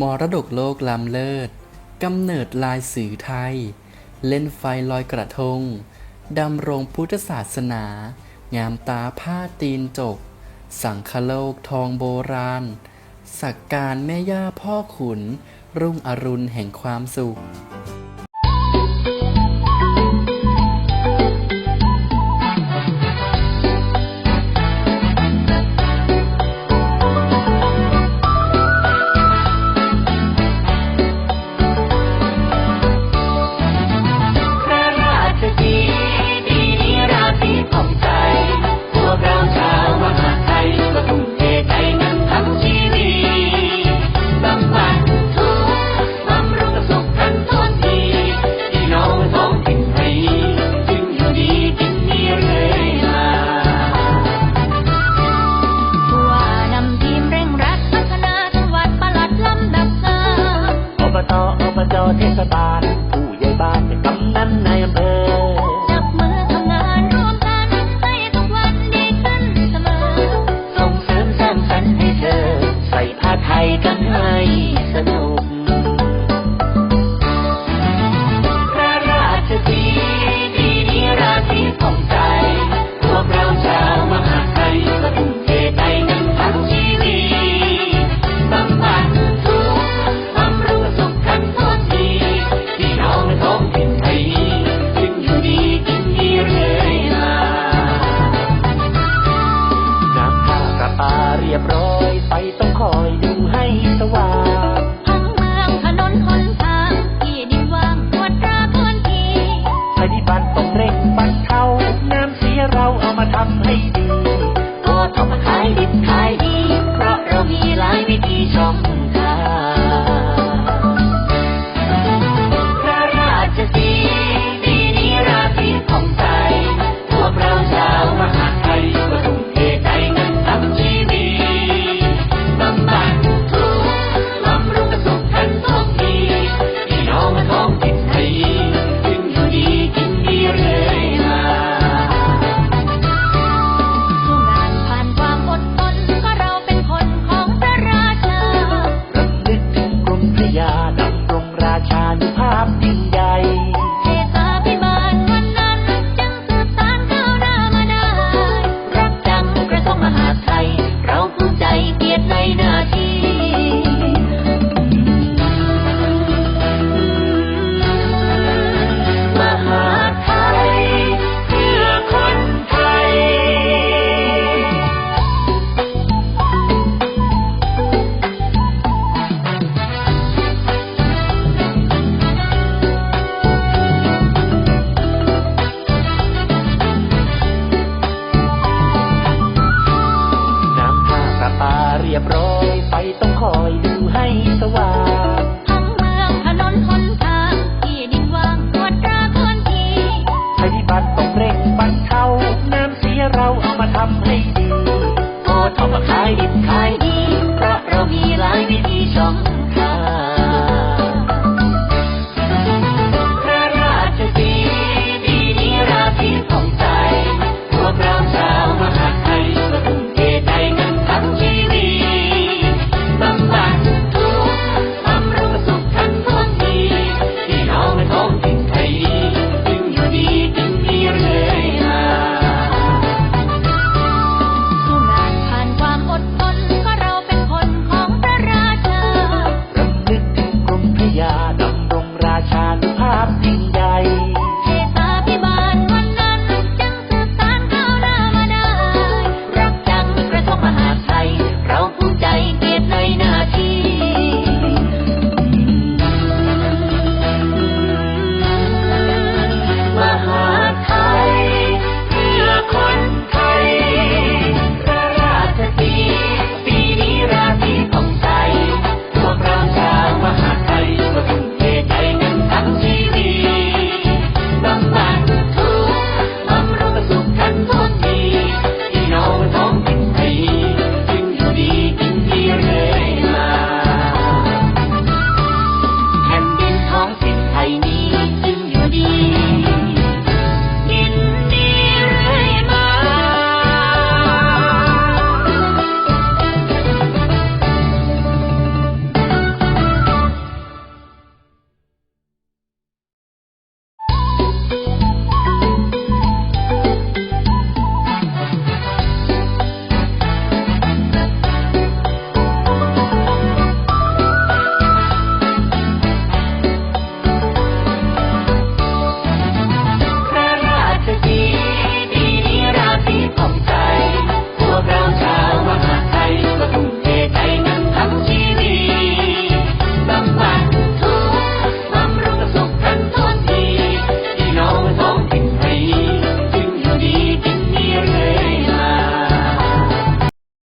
มรดกโลกล้ำเลิศ กำเนิดลายสื่อไทย เล่นไฟลอยกระทง ดำรงพุทธศาสนา งามตาผ้าตีนจก สังคโลกทองโบราณ สักการแม่ย่าพ่อขุน รุ่งอรุณแห่งความสุข เรียบร้อย ไฟต้องคอยดูให้สว่างายนี้